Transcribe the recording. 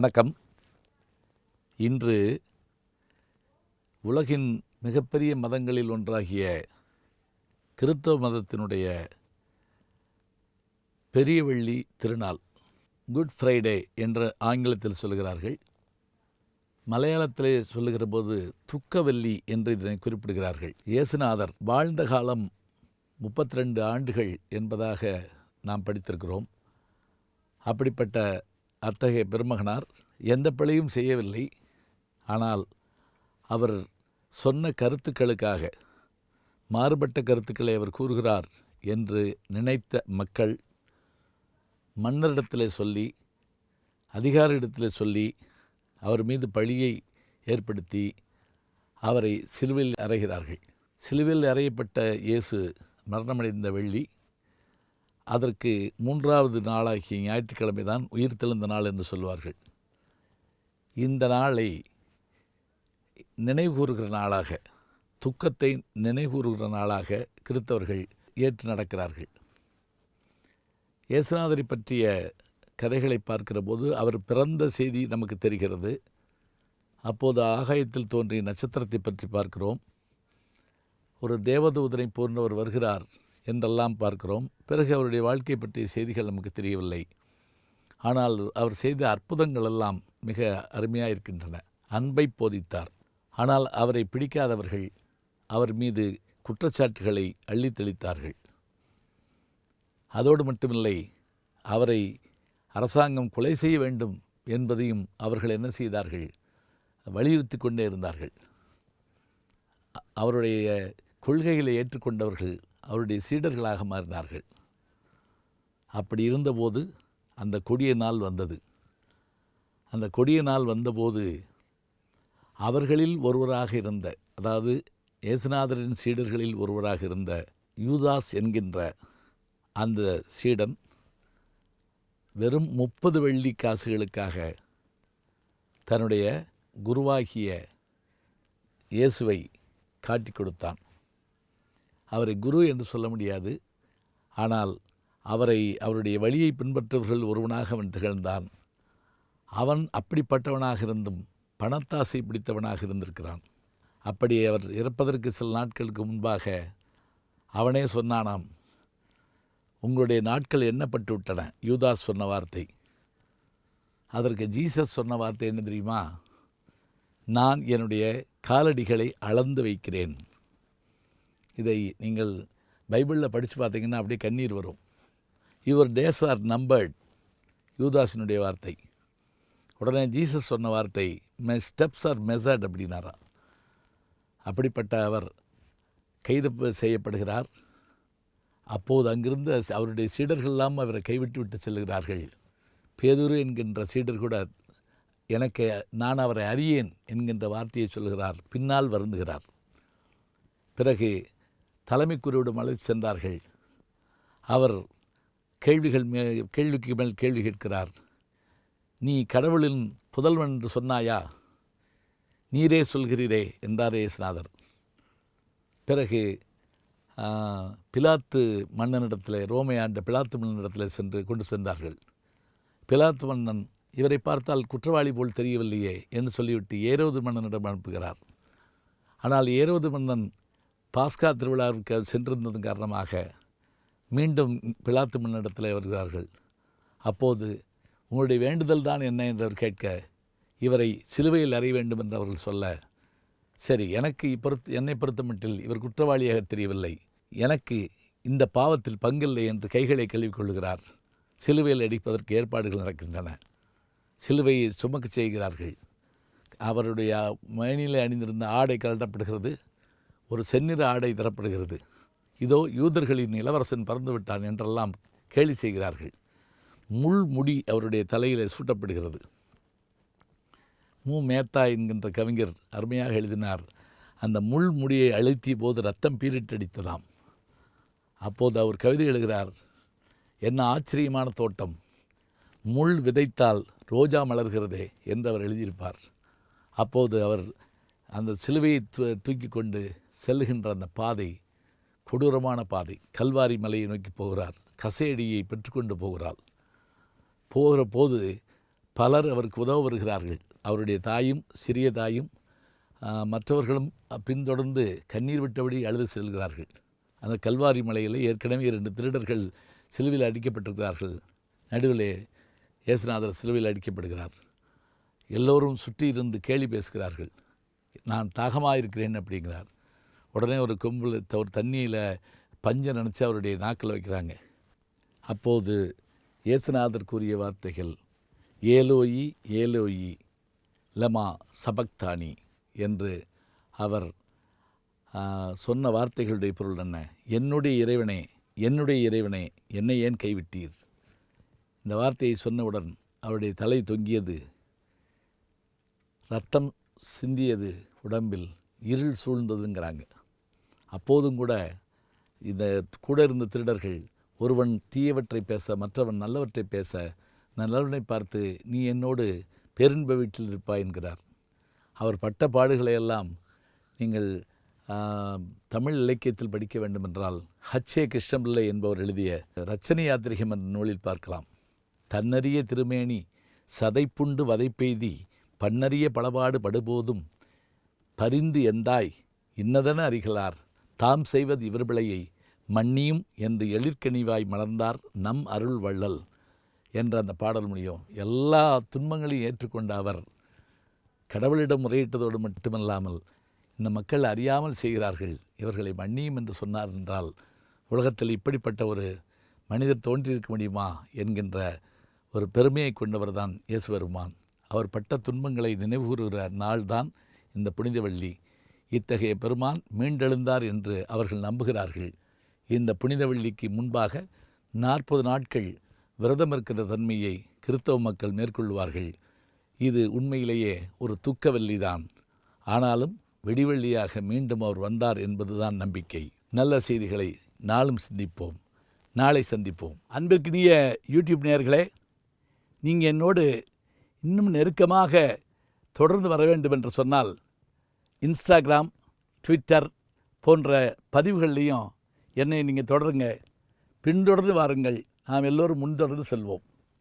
வணக்கம். இன்று உலகின் மிகப்பெரிய மதங்களில் ஒன்றாகிய கிறித்தவ மதத்தினுடைய பெரிய வெள்ளி திருநாள் குட் ஃப்ரைடே என்று ஆங்கிலத்தில் சொல்கிறார்கள். மலையாளத்திலே சொல்லுகிற போது துக்கவல்லி என்று இதனை குறிப்பிடுகிறார்கள். இயேசுநாதர் வாழ்ந்த காலம் முப்பத்தி ரெண்டு ஆண்டுகள் என்பதாக நாம் படித்திருக்கிறோம். அப்படிப்பட்ட அத்தகைய பெருமகனார் எந்த பிழையும் செய்யவில்லை. ஆனால் அவர் சொன்ன கருத்துக்களுக்காக மாறுபட்ட கருத்துக்களை அவர் கூறுகிறார் என்று நினைத்த மக்கள் மன்னரிடத்தில் சொல்லி அதிகாரியிடத்திலே சொல்லி அவர் மீது பழியை ஏற்படுத்தி அவரை சிலுவையில் அறைகிறார்கள். சிலுவையில் அறையப்பட்ட இயேசு மரணமடைந்த வெள்ளி அதற்கு மூன்றாவது நாளாகிய ஞாயிற்றுக்கிழமை தான் உயிர் தெழுந்த நாள் என்று சொல்வார்கள். இந்த நாளை நினைவுகூறுகிற நாளாக துக்கத்தை நினைவுகூறுகிற நாளாக கிறித்தவர்கள் ஏற்று நடக்கிறார்கள். இயேசுநாதரை பற்றிய கதைகளை பார்க்கிற போது அவர் பிறந்த செய்தி நமக்கு தெரிகிறது. அப்போது ஆகாயத்தில் தோன்றிய நட்சத்திரத்தை பற்றி பார்க்கிறோம். ஒரு தேவதூதனை போன்றவர் வருகிறார் என்றெல்லாம் பார்க்கிறோம். பிறகு அவருடைய வாழ்க்கை பற்றிய செய்திகள் நமக்கு தெரியவில்லை. ஆனால் அவர் செய்த அற்புதங்கள் எல்லாம் மிக அருமையாக இருக்கின்றன அன்பை போதித்தார். ஆனால் அவரை பிடிக்காதவர்கள் அவர் மீது குற்றச்சாட்டுகளை அள்ளி தெளித்தார்கள் அதோடு மட்டுமில்லை அவரை அரசாங்கம் கொலை செய்ய வேண்டும் என்பதையும் அவர்கள் என்ன செய்தார்கள்? வலியுறுத்தி கொண்டே இருந்தார்கள். அவருடைய கொள்கைகளை ஏற்றுக்கொண்டவர்கள் அவருடைய சீடர்களாக மாறினார்கள். அப்படி இருந்தபோது அந்த கொடிய நாள் வந்தது. அந்த கொடிய நாள் வந்தபோது அவர்களில் ஒருவராக இருந்த அதாவது ஏசுநாதரின் சீடர்களில் ஒருவராக இருந்த யூதாஸ் என்கின்ற அந்த சீடன் வெறும் முப்பது வெள்ளி காசுகளுக்காக தன்னுடைய குருவாகிய இயேசுவை காட்டிக் கொடுத்தான். அவரை குரு என்று சொல்ல முடியாது. ஆனால் அவரை அவருடைய வழியை பின்பற்றவர்கள் ஒருவனாக அவன் திகழ்ந்தான். அவன் அப்படிப்பட்டவனாக இருந்தும் பணத்தாசை பிடித்தவனாக இருந்திருக்கிறான். அப்படி அவர் இறப்பதற்கு சில நாட்களுக்கு முன்பாக அவனே சொன்னானாம் உங்களுடைய நாட்கள் எண்ணப்பட்டு விட்டன யூதாஸ் சொன்ன வார்த்தை. அதற்கு ஜீசஸ் சொன்ன வார்த்தை என்ன தெரியுமா? நான் என்னுடைய காலடிகளை அளந்து வைக்கிறேன். இதை நீங்கள் பைபிளில் படித்து பார்த்தீங்கன்னா அப்படியே கண்ணீர் வரும். யுவர் டேஸ் ஆர் நம்பர்ட் யூதாஸினுடைய வார்த்தை. உடனே ஜீசஸ் சொன்ன வார்த்தை மை ஸ்டெப்ஸ் ஆர் மெசர்ட் அப்படின்னாரா அப்படிப்பட்ட அவர் கைது செய்யப்படுகிறார். அப்போது அங்கிருந்து அவருடைய சீடர்கள் எல்லாம் அவரை கைவிட்டு விட்டு செல்கிறார்கள். பேதுரு என்கின்ற சீடர் கூட எனக்கு நான் அவரை அறியேன் என்கின்ற வார்த்தையை சொல்கிறார். பின்னால் வருந்துகிறார். பிறகு தலைமை குருவிடம் அழைத்து சென்றார்கள். அவர் கேள்விகள் மே கேள்விக்கு மேல் கேள்வி கேட்கிறார். நீ கடவுளின் புதல்வன் என்று சொன்னாயா? நீரே சொல்கிறீரே என்றார் இயேசுநாதர். பிறகு பிலாத்து மன்னனிடத்தில் ரோமை ஆண்ட பிலாத்து மன்னனிடத்தில் சென்று கொண்டு சென்றார்கள். பிலாத்து மன்னன் இவரை பார்த்தால் குற்றவாளி போல் தெரியவில்லையே என்று சொல்லிவிட்டு ஏரோது மன்னனிடம் அனுப்புகிறார். ஆனால் ஏரோது மன்னன் பாஸ்கா திருவிழாவிற்கு சென்றிருந்ததன் காரணமாக மீண்டும் பிலாத்து மன்னனிடத்தில் வருகிறார்கள். அப்போது உங்களுடைய வேண்டுதல் தான் என்ன என்றவர் கேட்க இவரை சிலுவையில் அறைய வேண்டும் என்று அவர்கள் சொல்ல சரி எனக்கு பொறுத்து என்னை பொறுத்தமட்டில் இவர் குற்றவாளியாக தெரியவில்லை. எனக்கு இந்த பாவத்தில் பங்கில்லை என்று கைகளை கழுவிக்கொள்கிறார் சிலுவையில் அடிப்பதற்கு ஏற்பாடுகள் நடக்கின்றன. சிலுவையை சுமக்க செய்கிறார்கள். அவருடைய மேனிலே அணிந்திருந்த ஆடை கழட்டப்படுகிறது. ஒரு செந்நிற ஆடை தரப்படுகிறது. இதோ யூதர்களின் இளவரசன் பறந்து விட்டான் என்றெல்லாம் கேலி செய்கிறார்கள். முள் முடி அவருடைய தலையில் சூட்டப்படுகிறது. மு. மேத்தா என்கின்ற கவிஞர் அருமையாக எழுதினார் அந்த முள் முடியை அழுத்திய போது ரத்தம் பீரிட்டடித்ததாம் அப்போது அவர் கவிதை எழுகிறார் என்ன ஆச்சரியமான தோட்டம். முள் விதைத்தால் ரோஜா மலர்கிறதே என்று அவர் எழுதியிருப்பார். அப்போது அவர் அந்த சிலுவையை தூ- தூக்கி கொண்டு செல்லுகின்ற அந்த பாதை கொடூரமான பாதை கல்வாரி மலையை நோக்கி போகிறார். கசையடியை பெற்றுக்கொண்டு போகிறாள். போகிற போது பலர் அவருக்கு உதவ வருகிறார்கள். அவருடைய தாயும் சிறிய தாயும் மற்றவர்களும் பின்தொடர்ந்து கண்ணீர் விட்டபடி அழுது செல்கிறார்கள். அந்த கல்வாரி மலையில் ஏற்கனவே இரண்டு திருடர்கள் சிலுவையில் அடிக்கப்பட்டிருக்கிறார்கள். நடுவிலே இயேசுநாதர் சிலுவையில் அடிக்கப்படுகிறார். எல்லோரும் சுற்றி இருந்து கேலி பேசுகிறார்கள். நான் தாகமாக இருக்கிறேன் அப்படிங்கிறார். உடனே ஒரு கொம்பில் ஒரு தண்ணியில் பஞ்சை நினச்சி அவருடைய நாக்கில் வைக்கிறாங்க. அப்போது இயேசுநாதர் கூறிய வார்த்தைகள் ஏலோயி ஏலோயி லமா சபக்தானி என்று அவர் சொன்ன வார்த்தைகளுடைய பொருள் என்ன? என்னுடைய இறைவனே என்னுடைய இறைவனே என்னை ஏன் கைவிட்டீர்? இந்த வார்த்தையை சொன்னவுடன் அவருடைய தலை தொங்கியது ரத்தம் சிந்தியது உடம்பில் இருள் சூழ்ந்ததுங்கிறாங்க. அப்போதும் கூட இந்த கூட இருந்த திருடர்கள் ஒருவன் தீயவற்றை பேச மற்றவன் நல்லவற்றை பேச நல்லவனை பார்த்து நீ என்னோடு பேரின்ப வீட்டில் இருப்பாய் என்கிறார். அவர் பட்ட பாடுகளை எல்லாம் நீங்கள் தமிழ் இலக்கியத்தில் படிக்க வேண்டுமென்றால் ஹச்சே கிருஷ்ணபிள்ளை என்பவர் எழுதிய ரச்சனை யாத்திரிகம் என்ற நூலில் பார்க்கலாம். தன்னறிய திருமேனி சதைப்புண்டு வதைப்பெய்தி பன்னறிய பலபாடு படுபோதும் பரிந்து எந்தாய் இன்னதென அறிகளார் தாம் செய்வது இவர் பிழையை மன்னியும் என்று எழிற்கனிவாய் மலர்ந்தார் நம் அருள் வள்ளல் என்ற அந்த பாடல் முடியும் எல்லா துன்பங்களையும் ஏற்றுக்கொண்ட அவர் கடவுளிடம் முறையிட்டதோடு மட்டுமல்லாமல் இந்த மக்கள் அறியாமல் செய்கிறார்கள். இவர்களை மன்னியும் என்று சொன்னார் என்றால் உலகத்தில் இப்படிப்பட்ட ஒரு மனிதர் தோன்றியிருக்க முடியுமா என்கின்ற ஒரு பெருமையை கொண்டவர் தான் இயேசுபெருமான். அவர் பட்ட துன்பங்களை நினைவுகூறுகிற நாள்தான் இந்த புனிதவள்ளி. இத்தகைய பெருமான் மீண்டெழுந்தார் என்று அவர்கள் நம்புகிறார்கள். இந்த புனித வெள்ளிக்கு முன்பாக நாற்பது நாட்கள் விரதம் இருக்கிற தன்மையை கிறித்தவ மக்கள் மேற்கொள்வார்கள். இது உண்மையிலேயே ஒரு துக்கவெள்ளிதான் ஆனாலும் வெடிவெள்ளியாக மீண்டும் அவர் வந்தார் என்பதுதான் நம்பிக்கை. நல்ல செய்திகளை நாளும் சிந்திப்போம். நாளை சந்திப்போம். அன்பிற்கினிய யூடியூப் நேயர்களே நீங்கள் என்னோடு இன்னும் நெருக்கமாக தொடர்ந்து வர வேண்டும் என்று சொன்னால் இன்ஸ்டாகிராம் ட்விட்டர் போன்ற பதிவுகள்லேயும் என்னை நீங்கள் தொடருங்க. பின்தொடர்ந்து வாருங்கள். நாம் எல்லோரும் முன்தொடர்ந்து செல்வோம்.